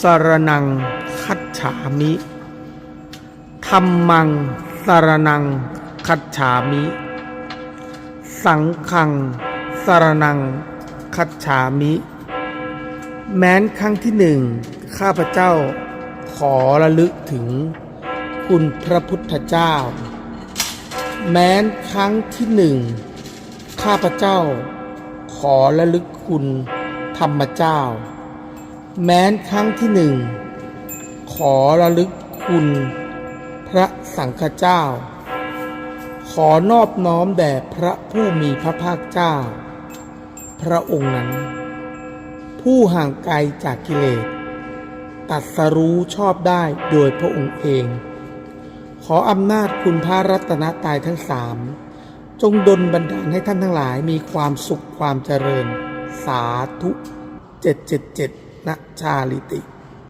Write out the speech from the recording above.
สรนังคัจฉามิธรรมังสรนังคัจฉามิ สังฆังสรนังคัจฉามิ แม้นครั้งที่หนึ่งข้าพเจ้าขอระลึกถึงคุณพระพุทธเจ้า แม้นครั้งที่หนึ่งข้าพเจ้าขอระลึกคุณธรรมเจ้า แม้นครั้งที่หนึ่ง ขอระลึกคุณ พระสังฆเจ้า ขอนอบน้อมแด่พระผู้มีพระภาคเจ้า พระองค์นั้น ผู้ห่างไกลจากกิเลสตัดสรู้ชอบได้โดยพระองค์เอง ขออำนาจคุณพระรัตนตรัยทั้งสามจงดลบันดาลให้ท่านทั้งหลายมีความสุขความเจริญ สาธุเจ็ดเจ็ดเจ็ด นะชาลิติ